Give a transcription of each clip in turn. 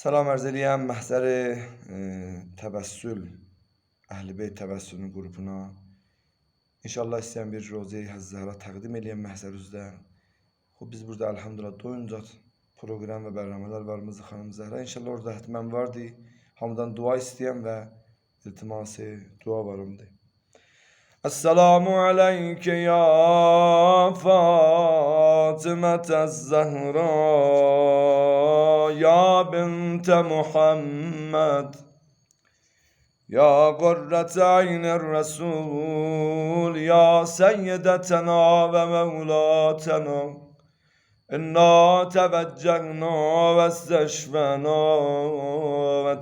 Arz eləyəm məhzəri e, təvəssül, Əhl-i Beyt təvəssülünün qrupuna. İnşallah istəyən bir Rozeyi Həzzəhra təqdim eləyəm məhzər üzrə. Xub biz burada elhamdülillah doyunca proqram və bərnamələr var Mızı xanım Zəhra. İnşallah orada hətmən vardı. Hamıdan dua istəyəm və iltiması dua varımdı. Esselamu aleyke ya Fatıma Zehra ya binte Muhammed. Ya qurrete aynir Resul ya seyyidetena ve mevlatena. İnna teveccehna ve isteşfena ve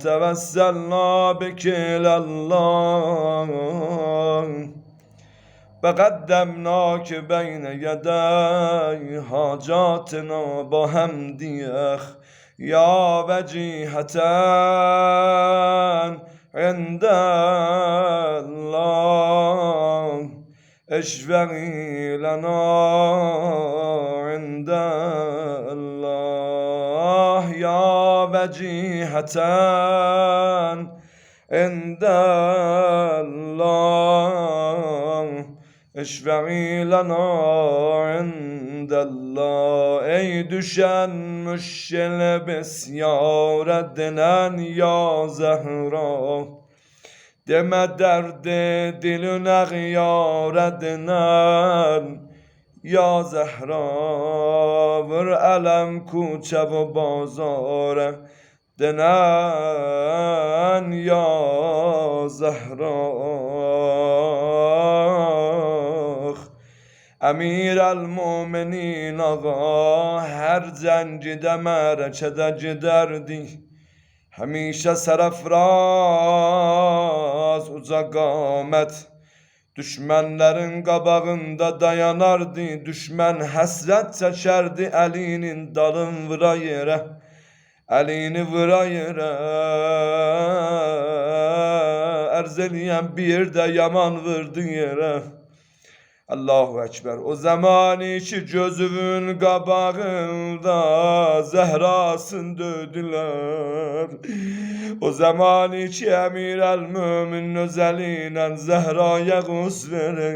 و قدمنا که بین یدی حاجاتنا با هم دیخ یا وجیهتن عند الله. اشفقی لنا عند الله. یا وجیهتن عند الله. Eşfe'i lana indallah. Ey düşenmiş şelebes yâre denen ya Zehra. Deme derdi dilüne yâre denen ya Zehra. Vır elem kuçe ve bazare Denen ya Zehra. El muminin ağa her zencide mereçede giderdi. Hemişe serafraz uca qamet Düşmənlərin qabağında dayanardı Düşmən həsrət çəkərdi əlinin dalın vıra yerə. Əlini vıra yerə Ərz eləyəm bir də yaman vurdu yerə Allahu Ekber. O zamani ki gözümün qabağında zehrasın döydülər. O zamani ki emir el mümin özəlinə zehraya qus verək.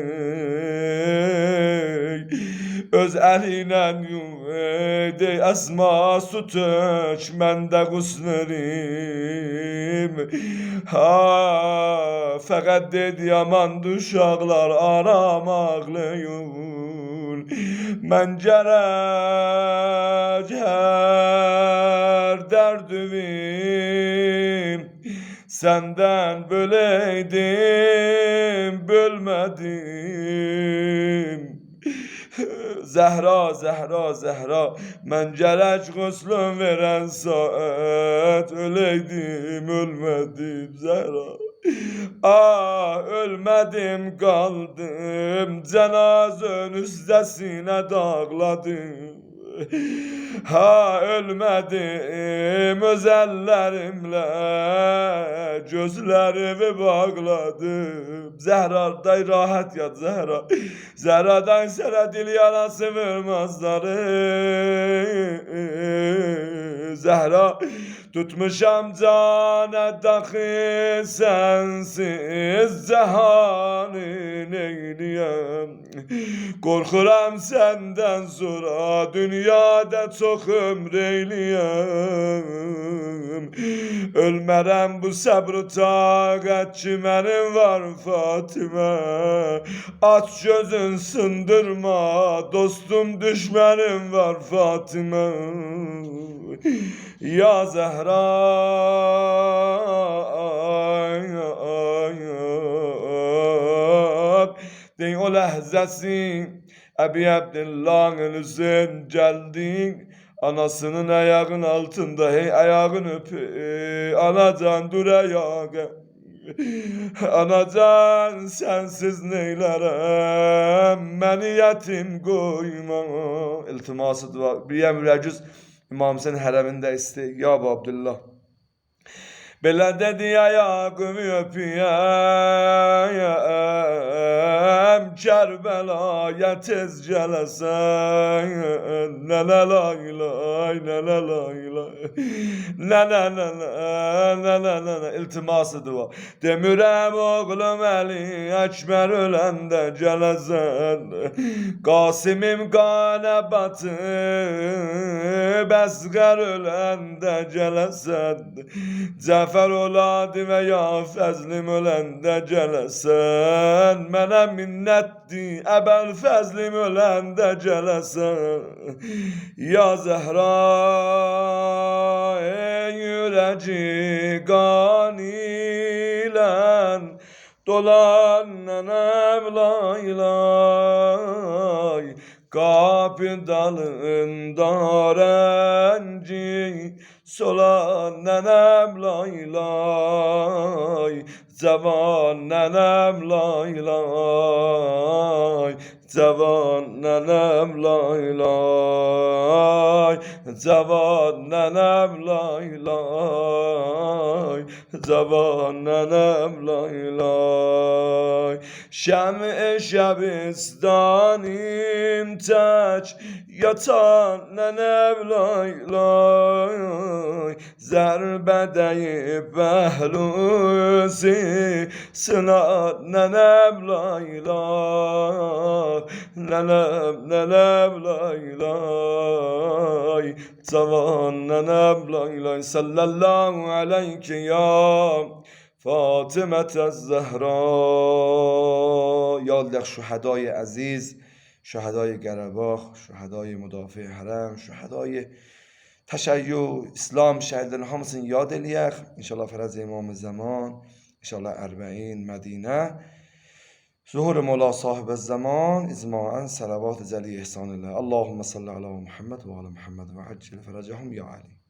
Öz əlinə yuveydi əsma su tök məndə qus verim. Ha, fəqət dedi yaman uşaqlar aram ağlayın. Mən gərək hər dərdümü səndən böləydim, bölmədim. Zəhra, Zəhra, Zəhra Mən gərək qüslüm verən saat Öləydim, ölmədim Zəhra Ah, ölmədim, qaldım Cənazən üstəsinə dağladım Ha ölmədim öz əllərimlə Gözlərimi bağladım. Zəhra day rahat yat Zəhra Zəhradan sənə dil yarası vurmazları Zəhra Tutmuşam canə daxil sənsiz Cəhanı neyləyəm Qorxuram səndən sonra Dünyada çox ömr eyləyəm Ölmərəm bu səbr taqət ki mənim var Fatimə Aç gözün sındırma Dostum düşmənim var Fatimə Ya Zehra Dey o ləhzəsi Əbi Abdullah'ın Hüseyin geldi Anasının ayağın altında hey ayağın öp ey, Anacan dur ayağa Anacan sensiz neylərəm Məni yetim qoyma İltiması dua Bir əmrə cüz İmam Hüseyin hərəmində istəyir Ya Abdullah. Belə dedi ayağımı öpüyəm Kərbəlaya tez gələsən Nə nə lay lay nə nə lay lay nə nə nə nə nə nə nə İltiması dua Demirəm oğlum Əli Əkbər öləndə gələsən Qasimim qana batıb Əsqər öləndə gələsən Cəfər oladı və ya fəzlim öləndə gələsən Mənə minnətdir əbəl fəzlim öləndə gələsən Ya Zəhra ey yürəci qan ilən Dolan nənəm lay Kapı dalında renci Solan nenem lay Cavan nenem lay lay Cavan nenem lay lay. Cavan nenem lay lay. Cavan nenem lay lay. Şem-i şebistanim tek Yatan nenem lay lay. Zərbə deyib bəhlüsi Sınar nənəm lay ننب ننم لای لای توان ننم لای لای صلی الله علیک یا فاطمت الزهرا یاد شهدای عزیز شهدای گرباخ شهدای مدافع حرم شهدای تشیع اسلام شهیدان ها یاد لیخ انشالله فرز امام زمان انشالله اربعین مدینه. Mola sahibə zaman İzmaən salavat cəli ihsan ilə Allahümme salli ala Muhammed və ala Muhammed və accil fərəcəhum ya Ali